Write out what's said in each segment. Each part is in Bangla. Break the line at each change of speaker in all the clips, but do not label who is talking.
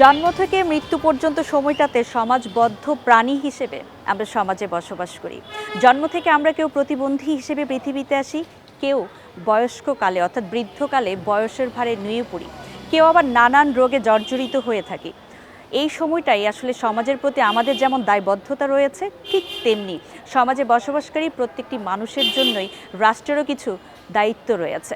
জন্ম থেকে মৃত্যু পর্যন্ত সময়টাতে সমাজবদ্ধ প্রাণী হিসেবে আমরা সমাজে বসবাস করি। জন্ম থেকে আমরা কেউ প্রতিবন্ধী হিসেবে পৃথিবীতে আসি, কেউ বয়স্ককালে অর্থাৎ বৃদ্ধকালে বয়সের ভারে নুয়ে পড়ি, কেউ আবার নানান রোগে জর্জরিত হয়ে থাকি। এই সময়টাই আসলে সমাজের প্রতি আমাদের যেমন দায়বদ্ধতা রয়েছে, ঠিক তেমনি সমাজে বসবাসকারী প্রত্যেকটি মানুষের জন্যই রাষ্ট্রেরও কিছু দায়িত্ব রয়েছে।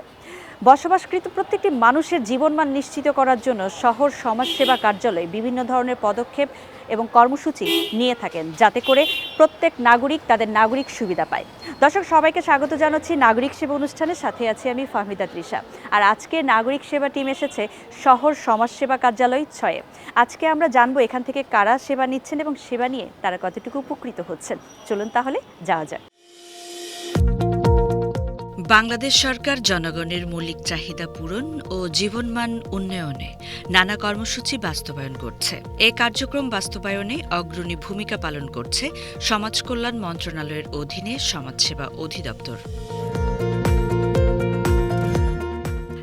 বসবাসকৃত প্রত্যেকটি মানুষের জীবনমান নিশ্চিত করার জন্য শহর, সমাজসেবা কার্যালয় বিভিন্ন ধরনের পদক্ষেপ এবং কর্মসূচি নিয়ে থাকেন, যাতে করে প্রত্যেক নাগরিক তাদের নাগরিক সুবিধা পায়। দর্শক, সবাইকে স্বাগত জানাচ্ছি নাগরিক সেবা অনুষ্ঠানের সাথে আছি আমি ফাহমিদা তৃষা। আর আজকে নাগরিক সেবা টিম এসেছে শহর, সমাজসেবা কার্যালয় ছয়ে। আজকে আমরা জানব এখান থেকে কারা সেবা নিচ্ছেন এবং সেবা নিয়ে তারা কতটুকু উপকৃত হচ্ছেন। চলুন তাহলে যাওয়া যাক।
বাংলাদেশ সরকার জনগণের মৌলিক চাহিদা পূরণ ও জীবনমান উন্নয়নে নানা কর্মসূচি বাস্তবায়ন করছে। এ কার্যক্রম বাস্তবায়নে অগ্রণী ভূমিকা পালন করছে সমাজ কল্যাণ মন্ত্রণালয়ের অধীনে সমাজসেবা অধিদপ্তর।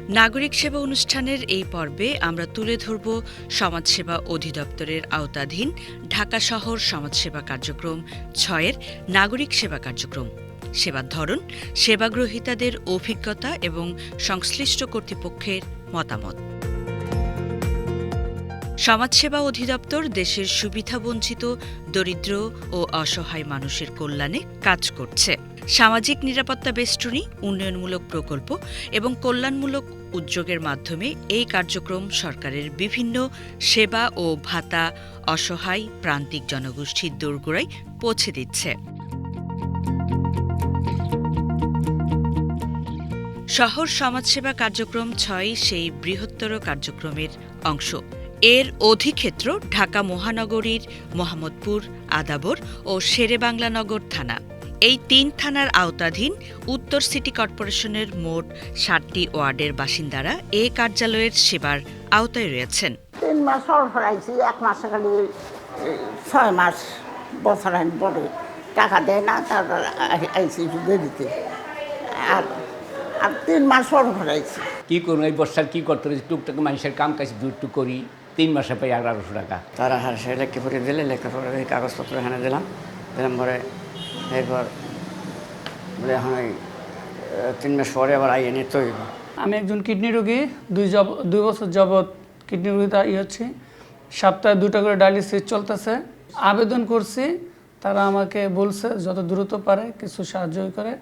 নাগরিক সেবা অনুষ্ঠানের এই পর্বে আমরা তুলে ধরব সমাজসেবা অধিদপ্তরের আওতাধীন ঢাকা শহর সমাজসেবা কার্যক্রম ছয়ের নাগরিক সেবা কার্যক্রম। সেবার ধরন, সেবাগ্রহীতাদের অভিজ্ঞতা এবং সংশ্লিষ্ট কর্তৃপক্ষের মতামত। সমাজসেবা অধিদপ্তর দেশের সুবিধাবঞ্চিত, দরিদ্র ও অসহায় মানুষের কল্যাণে কাজ করছে। সামাজিক নিরাপত্তা বেষ্টনী, উন্নয়নমূলক প্রকল্প এবং কল্যাণমূলক উদ্যোগের মাধ্যমে এই কার্যক্রম সরকারের বিভিন্ন সেবা ও ভাতা অসহায় প্রান্তিক জনগোষ্ঠীর দোরগোড়ায় পৌঁছে দিচ্ছে। শহর সমাজসেবা কার্যক্রম ছয় সেই বৃহত্তর কার্যক্রমের অংশ। এর অধিক্ষেত্র ঢাকা মহানগরীর মোহাম্মদপুর, আদাবর ও শেরেবাংলা নগর থানা। এই তিন থানার আওতাধীন উত্তর সিটি কর্পোরেশনের মোট ষাটটি ওয়ার্ডের বাসিন্দারা এ কার্যালয়ের সেবার আওতায় রয়েছেন।
তিন মাস এক মাসে খালি ছয় মাস বছর পরে টাকা দেয় না, তারপর আই- আইছি শুধু দিতে আর আর তিন মাস সরফর আইছি
কি করব এই বর্ষার কি করতে হয়েছে টুকটাক মানুষের কাম কাজ দুটু করি তিন মাসে পাই এগারোশো টাকা।
তারা হাসে লেখা পড়ে দিলে লেখাপড়া এই কাগজপত্র এখানে দিলাম। দিলাম পরে এরপর বলে এখন ওই তিন মাস পরে আবার আইয়ে নিয়ে তৈরি
আমি একজন কিডনি রোগী দুই জব দুই বছর যাবৎ কিডনি রোগীতে ই হচ্ছে। সপ্তাহে দুটা করে ডায়ালিসিস চলতেছে। আবেদন করছি তারা আমাকে বলছে যত দ্রুত পারে কিছু সাহায্য করে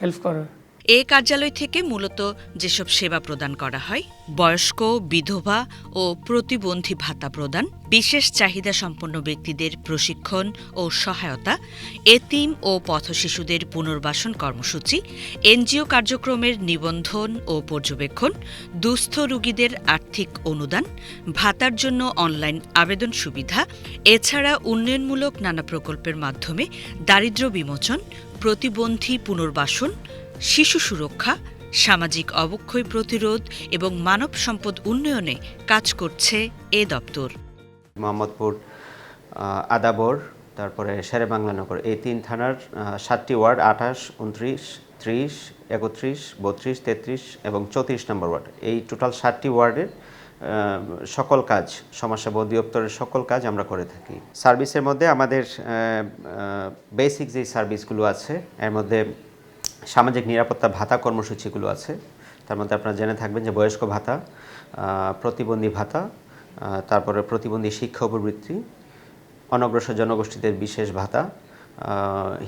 হেল্প করে।
এ কার্যালয় থেকে মূলত যেসব সেবা প্রদান করা হয়, বয়স্ক, বিধবা ও প্রতিবন্ধী ভাতা প্রদান, বিশেষ চাহিদা সম্পন্ন ব্যক্তিদের প্রশিক্ষণ ও সহায়তা, এতিম ও পথশিশুদের পুনর্বাসন কর্মসূচি, এনজিও কার্যক্রমের নিবন্ধন ও পর্যবেক্ষণ, দুস্থ রোগীদের আর্থিক অনুদান, ভাতার জন্য অনলাইন আবেদন সুবিধা, এছাড়া উন্নয়নমূলক নানা প্রকল্পের মাধ্যমে দারিদ্র্য বিমোচন, প্রতিবন্ধী পুনর্বাসন শিশু সুরক্ষা, সামাজিক অবক্ষয় প্রতিরোধ এবং মানব সম্পদ উন্নয়নে কাজ করছে এ দপ্তর।
মোহাম্মদপুর আদাবর, তারপরে শেরে বাংলানগর এই তিন থানার সাতটি ওয়ার্ড, আঠাশ, উনত্রিশ, ত্রিশ, একত্রিশ, বত্রিশ, তেত্রিশ এবং চৌত্রিশ নম্বর ওয়ার্ড। এই টোটাল সাতটি ওয়ার্ডের সকল কাজ সমাজসেবা অধিদপ্তরের সকল কাজ আমরা করে থাকি। সার্ভিসের মধ্যে আমাদের বেসিক যে সার্ভিসগুলো আছে, এর মধ্যে সামাজিক নিরাপত্তা ভাতা কর্মসূচিগুলো আছে। তার মধ্যে আপনারা জেনে থাকবেন যে বয়স্ক ভাতা প্রতিবন্ধী ভাতা তারপরে প্রতিবন্ধী শিক্ষা উপবৃত্তি অনগ্রসর জনগোষ্ঠীদের বিশেষ ভাতা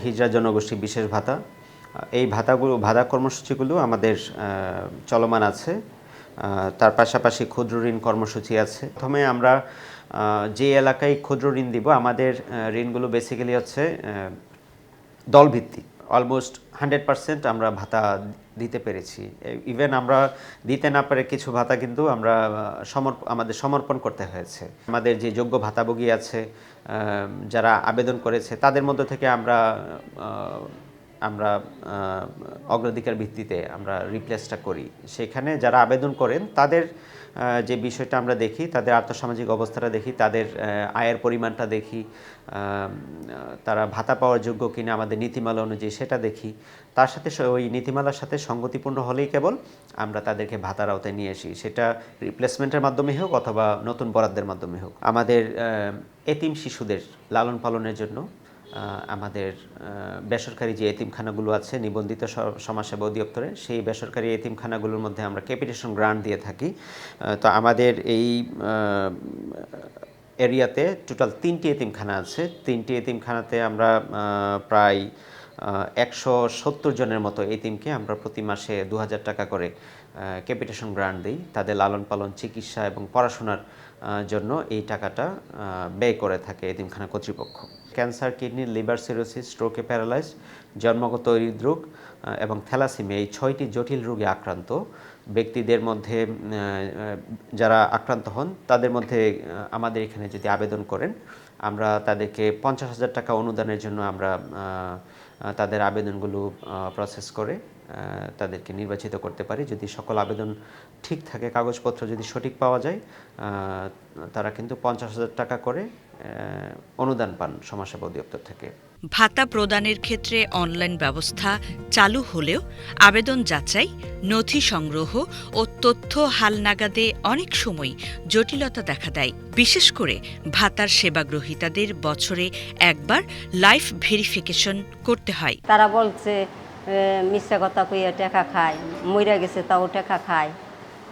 হিজড়া জনগোষ্ঠী বিশেষ ভাতা। এই ভাতাগুলো, ভাতা কর্মসূচিগুলো আমাদের চলমান আছে। তার পাশাপাশি ক্ষুদ্র ঋণ কর্মসূচি আছে। প্রথমে আমরা যে এলাকায় ক্ষুদ্র ঋণ দিব, আমাদের ঋণগুলো বেসিক্যালি হচ্ছে দলভিত্তিক। অলমোস্ট হান্ড্রেড পার্সেন্ট আমরা ভাতা দিতে পেরেছি। ইভেন আমরা দিতে না পারে কিছু ভাতা কিন্তু আমরা সমর্প, আমাদের সমর্পণ করতে হয়েছে। আমাদের যে যোগ্য ভাতাভোগী আছে যারা আবেদন করেছে, তাদের মধ্যে থেকে আমরা আমরা অগ্রাধিকার ভিত্তিতে আমরা রিপ্লেসটা করি। সেখানে যারা আবেদন করেন, তাদের যে বিষয়টা আমরা দেখি, তাদের আর্থসামাজিক অবস্থাটা দেখি, তাদের আয়ের পরিমাণটা দেখি তারা ভাতা পাওয়ার যোগ্য কিনা, আমাদের নীতিমালা অনুযায়ী সেটা দেখি। তার সাথে ওই নীতিমালার সাথে সঙ্গতিপূর্ণ হলেই কেবল আমরা তাদেরকে ভাতার আওতায় নিয়ে আসি। সেটা রিপ্লেসমেন্টের মাধ্যমে হোক অথবা নতুন বরাদ্দের মাধ্যমে হোক। আমাদের এতিম শিশুদের লালন পালনের জন্য আমাদের বেসরকারি যে এতিমখানাগুলো আছে, নিবন্ধিত সমাজসেবা অধিদপ্তরে, সেই বেসরকারি এতিমখানাগুলোর মধ্যে আমরা ক্যাপিটেশন গ্রান্ট দিয়ে থাকি। তো আমাদের এই এরিয়াতে টোটাল তিনটি এতিমখানা আছে। তিনটি এতিমখানাতে আমরা প্রায় একশো সত্তর জনের মতো এতিমকে আমরা প্রতি মাসে দু হাজার টাকা করে ক্যাপিটেশন গ্রান্ট দিই। তাদের লালন পালন চিকিৎসা এবং পড়াশোনার জন্য এই টাকাটা ব্যয় করে থাকে এতিমখানা কর্তৃপক্ষ। ক্যান্সার, কিডনি, লিভার সিরোসিস, স্ট্রোকে প্যারালাইজ, জন্মগত হৃদরোগ এবং থ্যালাসিমিয়া এই ছয়টি জটিল রোগে আক্রান্ত ব্যক্তিদের মধ্যে যারা আক্রান্ত হন, তাদের মধ্যে আমাদের এখানে যদি আবেদন করেন, আমরা তাদেরকে পঞ্চাশ হাজার টাকা অনুদানের জন্য আমরা তাদের আবেদনগুলো প্রসেস করে তাদেরকে নির্বাচিত করতে পারি। যদি সকল আবেদন ঠিক থাকে, কাগজপত্র যদি সঠিক পাওয়া যায় তারা কিন্তু পঞ্চাশ হাজার টাকা করে অনুদান পান সমাজসেবা অধিদপ্তর থেকে।
ভাতা প্রদানের ক্ষেত্রে অনলাইন ব্যবস্থা চালু হলেও আবেদন যাচাই নথি সংগ্রহ ও তথ্য হালনাগাদে অনেক সময় জটিলতা দেখা দেয়। বিশেষ করে ভাতার সেবাগ্রহীতাদের বছরে একবার লাইফ ভেরিফিকেশন করতে হয়।
তারা বলছে মিথ্যা কথা কইয়া টাকা খায় মইরা গেছে তাও টাকা খায়।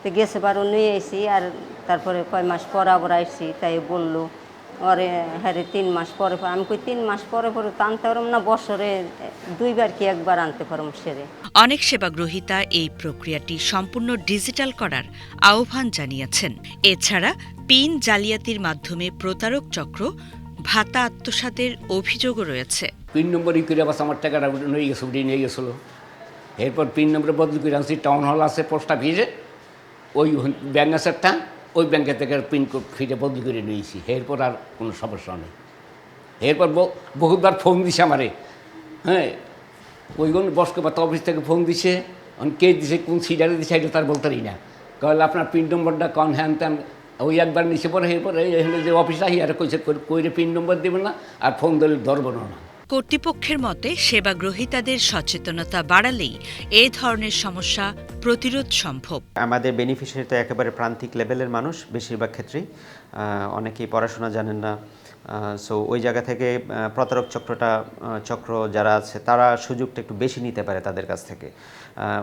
তো গেছে বারো নিয়ে এসি আর তারপরে কয় মাস পর আবার আইসি তাই বলল। ওরে হ্যাঁ রে, তিন মাস পরে পরে আমি কই তিন মাস পরে পরে তো আনতে পারম না বছরে দুইবার কি একবার আনতে পারম সেরে
অনেক সেবাগ্রহীতা এই প্রক্রিয়াটি সম্পূর্ণ ডিজিটাল করার আহ্বান জানিয়েছেন। এছাড়া পিন জালিয়াতির মাধ্যমে প্রতারক চক্র ভাতা আত্মসাতের অভিযোগও রয়েছে।
পিন নম্বর ই করে বাস আমার টাকাটা নিয়ে গেছে উঠিয়ে নিয়ে গেছিল। এরপর পিন নম্বরে বদল করে আনছি টাউন হল আছে পোস্ট অফিসে ওই ব্যাঙ্ক আছে একটা ওই ব্যাংকে থেকে পিন কোড ফিরে বদলি করে নিয়েছি। এরপর আর কোনো সমস্যা নেই। এরপর বহুতবার ফোন দিছে আমারে। হ্যাঁ ওইগুলো বস্ক পাতা অফিস থেকে ফোন দিছে। কে দিছে, কোন সিডারে দিছে, এটা তার বলতারই না। কইলে আপনার পিন নম্বরটা কন হ্যান ত্যান? ওই একবার নিচে পরে, এরপর যে অফিস আহি আর কইছে কইরে পিন নম্বর দেবে না? আর ফোন দিলে ধরবো না
কর্তৃপক্ষের মতে সেবা সেবাগ্রহীতাদের সচেতনতা বাড়ালেই এ ধরনের সমস্যা প্রতিরোধ সম্ভব।
আমাদের বেনিফিশিয়ারি তো একেবারে প্রান্তিক লেভেলের মানুষ, বেশিরভাগ ক্ষেত্রেই। অনেকেই পড়াশোনা জানেন না। সো ওই জায়গা থেকে প্রতারক চক্রটা চক্র যারা আছে, তারা সুযোগটা একটু বেশি নিতে পারে তাদের কাছ থেকে।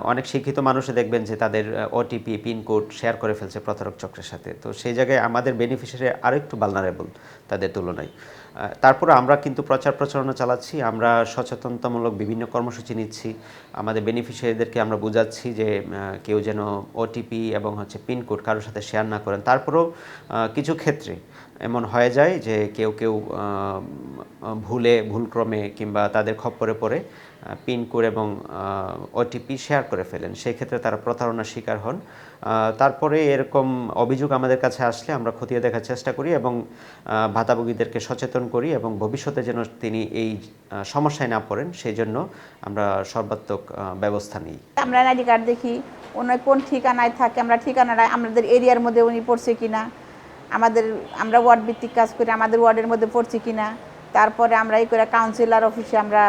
অনেক শিক্ষিত মানুষে দেখবেন যে তাদের ওটিপি পিনকোড শেয়ার করে ফেলছে প্রতারক চক্রের সাথে। তো সেই জায়গায় আমাদের বেনিফিশিয়ারি আরও একটু ভালনারেবল তাদের তুলনায়। তারপরে আমরা কিন্তু প্রচার প্রচারণা চালাচ্ছি, আমরা সচেতনতামূলক বিভিন্ন কর্মসূচি নিচ্ছি। আমাদের বেনিফিশিয়ারিদেরকে আমরা বোঝাচ্ছি যে কেউ যেন ওটিপি এবং হচ্ছে পিনকোড কারোর সাথে শেয়ার না করেন। তারপরেও কিছু ক্ষেত্রে এমন হয়ে যায় যে, কেউ কেউ ভুলে, ভুলক্রমে কিংবা তাদের খপ্পরে পড়ে পিনকোড এবং ওটিপি শেয়ার করে ফেলেন। সেই ক্ষেত্রে তারা প্রতারণার শিকার হন। তারপরে এরকম অভিযোগ আমাদের কাছে আসলে আমরা খতিয়ে দেখার চেষ্টা করি এবং ভাতাভোগীদেরকে সচেতন করি এবং ভবিষ্যতে যেন তিনি এই সমস্যায় না পড়েন সেই জন্য আমরা সর্বাত্মক ব্যবস্থা নিই।
আমরা আইডি কার্ড দেখি, উনি কোন ঠিকানায় থাকে, আমরা ঠিকানাটা, আমাদের এরিয়ার মধ্যে উনি পড়ছে কিনা, আমাদের, আমরা ওয়ার্ড ভিত্তিক কাজ করি, আমাদের ওয়ার্ডের মধ্যে পড়ছে কিনা তারপরে আমরা এই করে কাউন্সিলর অফিসে আমরা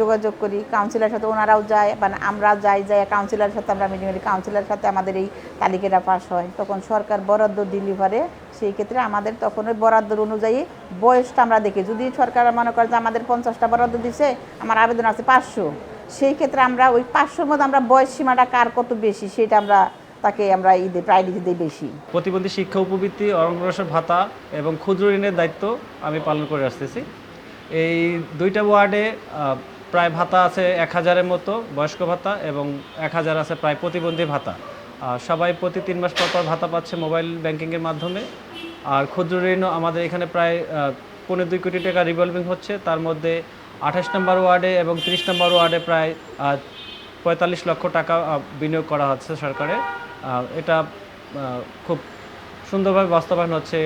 যোগাযোগ করি কাউন্সিলর সাথে ওনারাও যায় মানে আমরা যাই যাই কাউন্সিলর সাথে আমরা মিটিং করি কাউন্সিলর সাথে আমাদের এই তালিকাটা পাস হয়। তখন সরকার বরাদ্দ ডেলিভারে সেই ক্ষেত্রে আমাদের তখন ওই বরাদ্দর অনুযায়ী বয়সটা আমরা দেখি। যদি সরকার মনে করে যে আমাদের পঞ্চাশটা বরাদ্দ দিছে, আমার আবেদন আছে পাঁচশো, সেই ক্ষেত্রে আমরা ওই পাঁচশোর মধ্যে আমরা বয়স সীমাটা কার কত বেশি, সেটা আমরা তাকে আমরা ঈদে প্রায়োরিটি দিই বেশি।
প্রতিবন্ধী শিক্ষা উপবৃত্তি অরগ্রসর ভাতা এবং ক্ষুদ্র ঋণের দায়িত্ব আমি পালন করে আসতেছি। এই দুইটা ওয়ার্ডে প্রায় ভাতা আছে এক হাজারের মতো বয়স্ক ভাতা এবং এক হাজার আছে প্রায় প্রতিবন্ধী ভাতা। সবাই প্রতি তিন মাস পর পর ভাতা পাচ্ছে মোবাইল ব্যাংকিংয়ের মাধ্যমে। আর ক্ষুদ্র ঋণও আমাদের এখানে প্রায় পনেরো দুই কোটি টাকা রিভলভিং হচ্ছে। তার মধ্যে আঠাশ নম্বর ওয়ার্ডে এবং তিরিশ নম্বর ওয়ার্ডে প্রায় পঁয়তাল্লিশ লক্ষ টাকা বিনিয়োগ করা হচ্ছে সরকারের। এটা খুব সুন্দরভাবে বাস্তবায়ন হচ্ছে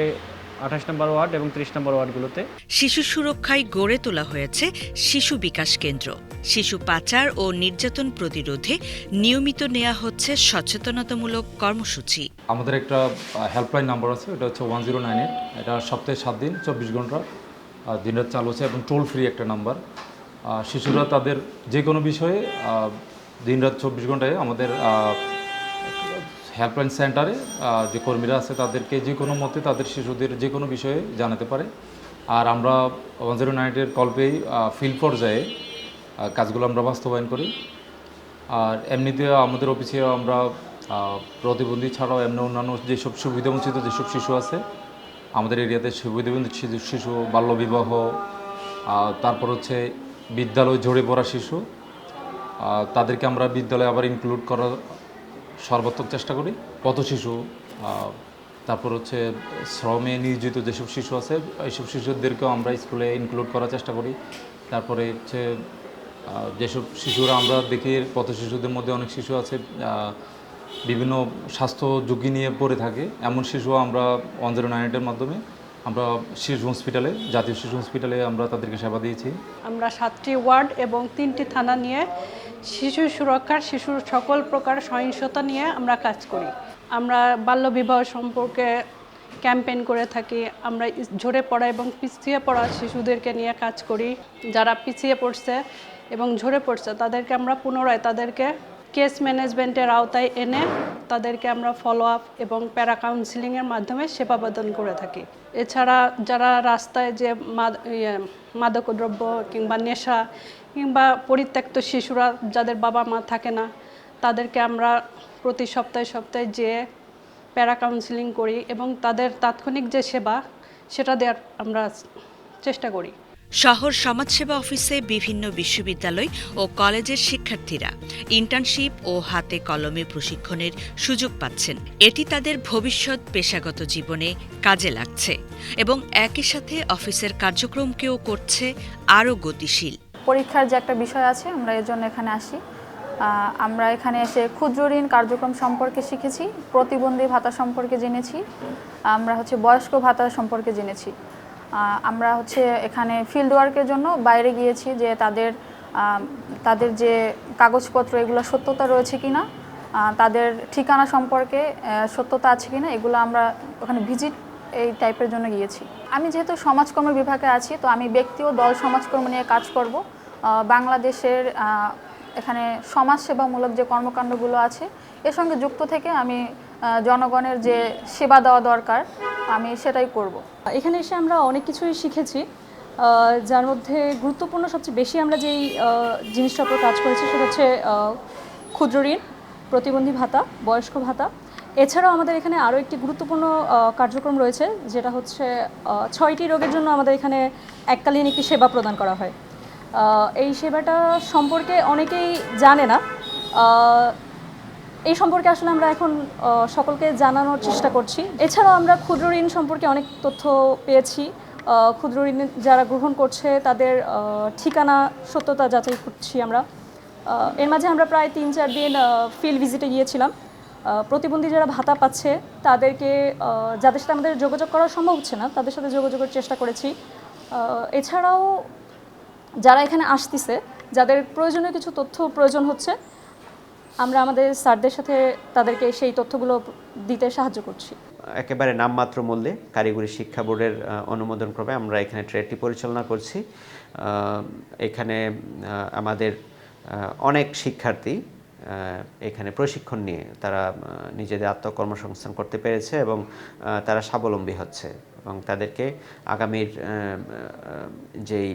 আঠাশ নম্বর ওয়ার্ড এবং ত্রিশ নম্বর ওয়ার্ডগুলোতে।
শিশু সুরক্ষায় গড়ে তোলা হয়েছে শিশু বিকাশ কেন্দ্র। শিশু পাচার ও নির্যাতন প্রতিরোধে নিয়মিত নেওয়া হচ্ছে সচেতনতামূলক কর্মসূচি।
আমাদের একটা হেল্পলাইন নাম্বার আছে এটা হচ্ছে ওয়ান জিরো নাইন এইট এটা সপ্তাহে সাত দিন চব্বিশ ঘণ্টা দিনরাত চালু আছে এবং টোল ফ্রি একটা নাম্বার শিশুরা তাদের যে কোনো বিষয়ে দিনরাত চব্বিশ ঘন্টায় আমাদের হেল্পলাইন সেন্টারে যে কর্মীরা আছে তাদেরকে যে কোনো মতে তাদের শিশুদের যে কোনো বিষয়ে জানাতে পারে। আর আমরা ওয়ান জিরো নাইন এইটের কল পেয়েই ফিল্ড পর্যায়ে কাজগুলো আমরা বাস্তবায়ন করি। আর এমনিতে আমাদের অফিসে আমরা প্রতিবন্ধী ছাড়াও এমনি অন্যান্য যেসব সুবিধাবঞ্চিত যেসব শিশু আছে, আমাদের এরিয়াতে সুবিধাবঞ্চিত শিশু- বাল্যবিবাহ তারপর হচ্ছে বিদ্যালয় ঝরে পড়া শিশু তাদেরকে আমরা বিদ্যালয়ে আবার ইনক্লুড করার সর্বাত্মক চেষ্টা করি। পথ শিশু তারপর হচ্ছে শ্রমে নিয়োজিত যেসব শিশু আছে, এইসব শিশুদেরকেও আমরা স্কুলে ইনক্লুড করার চেষ্টা করি। তারপরে হচ্ছে যেসব শিশুরা আমরা দেখি, পথ শিশুদের মধ্যে অনেক শিশু আছে বিভিন্ন স্বাস্থ্য ঝুঁকি নিয়ে পড়ে থাকে। এমন শিশু আমরা ওয়ান জিরো নাইন এইটের মাধ্যমে আমরা শিশু হসপিটালে জাতীয় শিশু হসপিটালে আমরা তাদেরকে সেবা দিয়েছি।
আমরা সাতটি ওয়ার্ড এবং তিনটি থানা নিয়ে শিশু সুরক্ষার শিশুর সকল প্রকার সহিংসতা নিয়ে আমরা কাজ করি। আমরা বাল্যবিবাহ সম্পর্কে ক্যাম্পেইন করে থাকি আমরা ঝরে পড়া এবং পিছিয়ে পড়া শিশুদেরকে নিয়ে কাজ করি যারা পিছিয়ে পড়ছে এবং ঝরে পড়ছে তাদেরকে আমরা পুনরায় তাদেরকে কেস ম্যানেজমেন্টের আওতায় এনে তাদেরকে আমরা ফলো আপ এবং প্যারা কাউন্সিলিংয়ের মাধ্যমে সেবা প্রদান করে থাকি। এছাড়া যারা রাস্তায় যে ইয়ে, মাদকদ্রব্য কিংবা নেশা কিংবা পরিত্যক্ত শিশুরা যাদের বাবা মা থাকে না, তাদেরকে আমরা প্রতি সপ্তাহে সপ্তাহে যেয়ে প্যারা কাউন্সিলিং করি এবং তাদের তাৎক্ষণিক যে সেবা, সেটা দেওয়ার আমরা চেষ্টা করি।
শহর সমাজসেবা অফিসে বিভিন্ন বিশ্ববিদ্যালয় ও কলেজের শিক্ষার্থীরা ইন্টার্নশিপ ও হাতে কলমে প্রশিক্ষণের সুযোগ পাচ্ছেন। এটি তাদের ভবিষ্যৎ পেশাগত জীবনে কাজে লাগছে এবং একই সাথে অফিসের কার্যক্রমকেও করছে আরও গতিশীল।
পরীক্ষার যে একটা বিষয় আছে আমরা এর জন্য এখানে আসি। আমরা এখানে এসে ক্ষুদ্র ঋণ কার্যক্রম সম্পর্কে শিখেছি প্রতিবন্ধী ভাতা সম্পর্কে জেনেছি আমরা হচ্ছে বয়স্ক ভাতা সম্পর্কে জেনেছি। আমরা হচ্ছে এখানে ফিল্ড ওয়ার্কের জন্য বাইরে গিয়েছি যে তাদের তাদের যে কাগজপত্র এগুলো সত্যতা রয়েছে কিনা আহ, তাদের ঠিকানা সম্পর্কে সত্যতা আছে কিনা এগুলো আমরা ওখানে ভিজিট এই টাইপের জন্য গিয়েছি। আমি যেহেতু সমাজকর্ম বিভাগে আছি তো আমি ব্যক্তি ও দল সমাজকর্ম নিয়ে কাজ করব। বাংলাদেশের এখানে সমাজসেবামূলক যে কর্মকাণ্ডগুলো আছে, এর সঙ্গে যুক্ত থেকে আমি জনগণের যে সেবা দেওয়া দরকার, আমি সেটাই করব।
এখানে এসে আমরা অনেক কিছুই শিখেছি যার মধ্যে গুরুত্বপূর্ণ সবচেয়ে বেশি আমরা যেই জিনিসটার উপর কাজ করেছি সেটা হচ্ছে ক্ষুদ্র ঋণ, প্রতিবন্ধী ভাতা, বয়স্ক ভাতা। এছাড়াও আমাদের এখানে আরও একটি গুরুত্বপূর্ণ কার্যক্রম রয়েছে, যেটা হচ্ছে ছয়টি রোগের জন্য আমাদের এখানে এককালীন একটি সেবা প্রদান করা হয়। এই সেবাটা সম্পর্কে অনেকেই জানে না। এই সম্পর্কে আসলে আমরা এখন সকলকে জানানোর চেষ্টা করছি। এছাড়াও আমরা ক্ষুদ্র ঋণ সম্পর্কে অনেক তথ্য পেয়েছি। ক্ষুদ্র ঋণ যারা গ্রহণ করছে, তাদের ঠিকানা, সত্যতা যাচাই করছি আমরা। এর মাঝে আমরা প্রায় তিন চার দিন ফিল্ড ভিজিটে গিয়েছিলাম। প্রতিবন্ধী যারা ভাতা পাচ্ছে, তাদেরকে যাদের সাথে আমাদের যোগাযোগ করা সম্ভব হচ্ছে না, তাদের সাথে যোগাযোগের চেষ্টা করেছি। এছাড়াও যারা এখানে আসতেছে, যাদের প্রয়োজনীয় কিছু তথ্য প্রয়োজন হচ্ছে, আমরা আমাদের স্যারদের সাথে তাদেরকে সেই তথ্যগুলো দিতে সাহায্য করছি।
একেবারে নামমাত্র মূল্যে কারিগরি শিক্ষা বোর্ডের অনুমোদন ক্রমে আমরা এখানে ট্রেডটি পরিচালনা করছি। এখানে আমাদের অনেক শিক্ষার্থী এখানে প্রশিক্ষণ নিয়ে তারা নিজেদের আত্মকর্মসংস্থান করতে পেরেছে এবং তারা স্বাবলম্বী হচ্ছে এবং তাদেরকে আগামীর যেই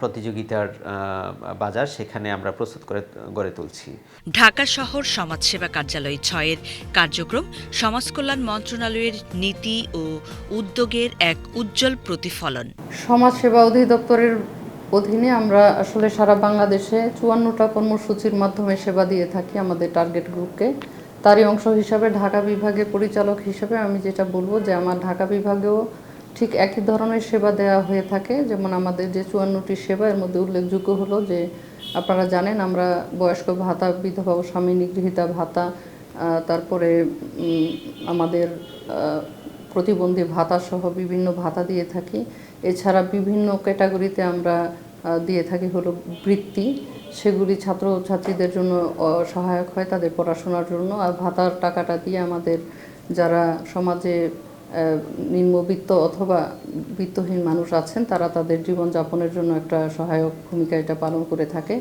প্রতিযোগিতার বাজার সেখানে আমরা প্রস্তুত করে গড়ে তুলছি।
ঢাকা শহর সমাজসেবা কার্যালয় ছয়ের কার্যক্রম সমাজকল্যাণ মন্ত্রণালয়ের নীতি ও উদ্যোগের এক উজ্জ্বল প্রতিফলন।
সমাজসেবা অধিদপ্তরের অধীনে আমরা আসলে সারা বাংলাদেশে চুয়ান্নটা কর্মসূচির মাধ্যমে সেবা দিয়ে থাকি আমাদের টার্গেট গ্রুপকে। তারই অংশ হিসাবে ঢাকা বিভাগে পরিচালক হিসাবে আমি যেটা বলব যে আমার ঢাকা বিভাগেও ঠিক একই ধরনের সেবা দেওয়া হয়ে থাকে। যেমন আমাদের যে চুয়ান্নটি সেবা এর মধ্যে উল্লেখযোগ্য হলো যে আপনারা জানেন আমরা বয়স্ক ভাতা বিধবা ও স্বামী নিগৃহীতা ভাতা তারপরে আমাদের প্রতিবন্ধী ভাতা সহ বিভিন্ন ভাতা দিয়ে থাকি। এছাড়া বিভিন্ন ক্যাটাগরিতে আমরা দিয়ে থাকি হলো বৃত্তি। সেগুলি ছাত্রছাত্রীদের জন্য আহ, সহায়ক হয় তাদের পড়াশোনার জন্য। আর ভাতার টাকাটা দিয়ে আমাদের যারা সমাজে নিম্নবিত্ত অথবা বিত্তহীন মানুষ আছেন, তারা তাদের জীবনযাপনের জন্য একটা সহায়ক ভূমিকা এটা পালন করে থাকে।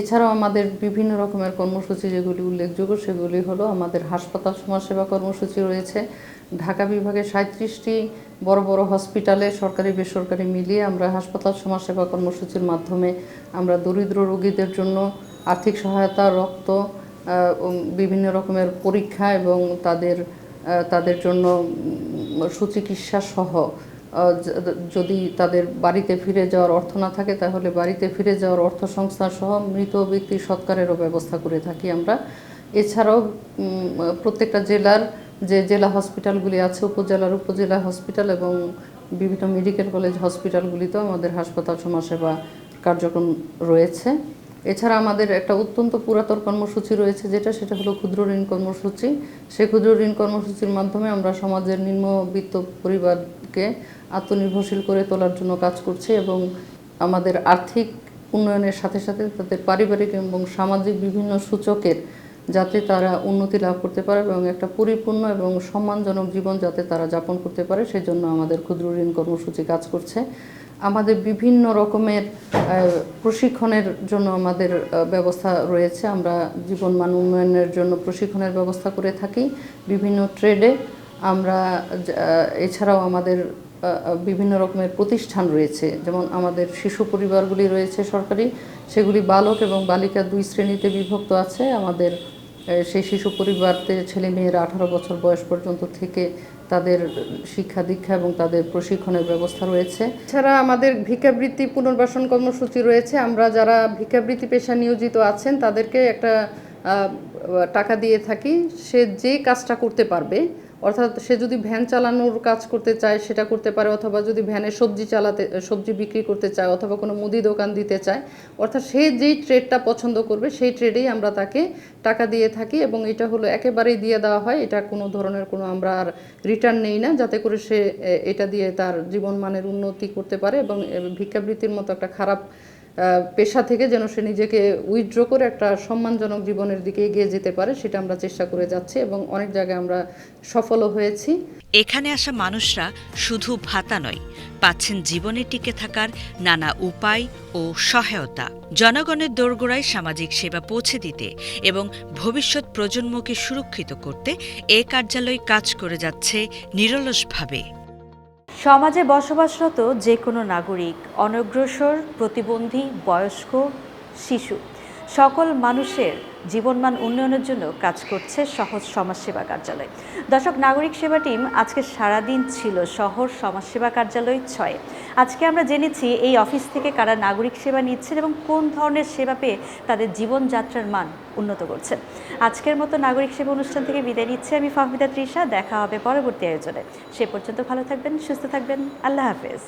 এছাড়াও আমাদের বিভিন্ন রকমের কর্মসূচি যেগুলি উল্লেখযোগ্য, সেগুলি হলো আমাদের হাসপাতাল সমাজসেবা কর্মসূচি রয়েছে। ঢাকা বিভাগে সাঁত্রিশটি বড় বড় হসপিটালে সরকারি বেসরকারি মিলিয়ে আমরা হাসপাতাল সমাজসেবা কর্মসূচির মাধ্যমে আমরা দরিদ্র রোগীদের জন্য আর্থিক সহায়তা, রক্ত বিভিন্ন রকমের পরীক্ষা এবং তাদের তাদের জন্য সুচিকিৎসা সহ যদি তাদের বাড়িতে ফিরে যাওয়ার অর্থ না থাকে, তাহলে বাড়িতে ফিরে যাওয়ার অর্থ সংস্থান সহ মৃত ব্যক্তি সৎকারেরও ব্যবস্থা করে থাকি আমরা। এছাড়াও প্রত্যেকটা জেলার যে জেলা হসপিটালগুলি আছে, উপজেলার উপজেলা হসপিটাল এবং বিভিন্ন মেডিকেল কলেজ হসপিটালগুলিতেও আমাদের হাসপাতাল সমাজসেবা কার্যক্রম রয়েছে। এছাড়া আমাদের একটা অত্যন্ত পুরাতন কর্মসূচি রয়েছে যেটা, সেটা হলো ক্ষুদ্র ঋণ কর্মসূচি। সেই ক্ষুদ্র ঋণ কর্মসূচির মাধ্যমে আমরা সমাজের নিম্নবিত্ত পরিবারকে আত্মনির্ভরশীল করে তোলার জন্য কাজ করছি এবং আমাদের আর্থিক উন্নয়নের সাথে সাথে তাদের পারিবারিক এবং সামাজিক বিভিন্ন সূচকের যাতে তারা উন্নতি লাভ করতে পারে এবং একটা পরিপূর্ণ এবং সম্মানজনক জীবন যাতে তারা যাপন করতে পারে সেই জন্য আমাদের ক্ষুদ্র ঋণ কর্মসূচি কাজ করছে। আমাদের বিভিন্ন রকমের প্রশিক্ষণের জন্য আমাদের ব্যবস্থা রয়েছে। আমরা জীবন মান উন্নয়নের জন্য প্রশিক্ষণের ব্যবস্থা করে থাকি বিভিন্ন ট্রেডে। আমরা এছাড়াও আমাদের বিভিন্ন রকমের প্রতিষ্ঠান রয়েছে। যেমন আমাদের শিশু পরিবারগুলি রয়েছে সরকারি। সেগুলি বালক এবং বালিকা দুই শ্রেণীতে বিভক্ত আছে। আমাদের সেই শিশু পরিবারতে ছেলে মেয়েরা আঠারো বছর বয়স পর্যন্ত থেকে তাদের শিক্ষা দীক্ষা এবং তাদের প্রশিক্ষণের ব্যবস্থা রয়েছে। এছাড়া আমাদের ভিক্ষাবৃত্তি পুনর্বাসন কর্মসূচি রয়েছে। আমরা যারা ভিক্ষাবৃত্তি পেশা নিয়োজিত আছেন, তাদেরকে একটা টাকা দিয়ে থাকি। সে যে কাজটা করতে পারবে অর্থাৎ সে যদি ভ্যান চালানোর কাজ করতে চায়, সেটা করতে পারে, অথবা যদি ভ্যানে সবজি চালাতে, সবজি বিক্রি করতে চায়, অথবা কোনো মুদি দোকান দিতে চায়, অর্থাৎ সে যেই ট্রেডটা পছন্দ করবে, সেই ট্রেডেই আমরা তাকে টাকা দিয়ে থাকি এবং এটা হলো একেবারেই দিয়ে দেওয়া হয়। এটা কোনো ধরনের কোনো আমরা আর রিটার্ন নেই না, যাতে করে সে এটা দিয়ে তার জীবনমানের উন্নতি করতে পারে এবং ভিক্ষাবৃত্তির মতো একটা খারাপ পেশা থেকে যেন সে নিজেকে উইথড্র করে একটা সম্মানজনক জীবনের দিকে এগিয়ে যেতে পারে, সেটা আমরা চেষ্টা করে যাচ্ছি এবং অনেক জায়গায় আমরা সফলও হয়েছি।
এখানে আসা মানুষরা শুধু ভাতা নয়, পাচ্ছেন জীবনে টিকে থাকার নানা উপায় ও সহায়তা। জনগণের দোরগোড়ায় সামাজিক সেবা পৌঁছে দিতে এবং ভবিষ্যৎ প্রজন্মকে সুরক্ষিত করতে এ কার্যালয় কাজ করে যাচ্ছে নিরলসভাবে।
সমাজে বসবাসরত যে কোনো নাগরিক অনগ্রসর প্রতিবন্ধী বয়স্ক শিশু। সকল মানুষের জীবনমান উন্নয়নের জন্য কাজ করছে সহজ সমাজসেবা কার্যালয়। দর্শক, নাগরিক সেবা টিম আজকে সারাদিন ছিল শহর সমাজসেবা কার্যালয় ছয়ে। আজকে আমরা জেনেছি এই অফিস থেকে কারা নাগরিক সেবা নিচ্ছেন এবং কোন ধরনের সেবা পেয়ে তাদের জীবনযাত্রার মান উন্নত করছেন। আজকের মতো নাগরিক সেবা অনুষ্ঠান থেকে বিদায় নিচ্ছে আমি ফাহমিদা তৃষা, দেখা হবে পরবর্তী আয়োজনে। সে পর্যন্ত ভালো থাকবেন, সুস্থ থাকবেন, আল্লাহ হাফেজ।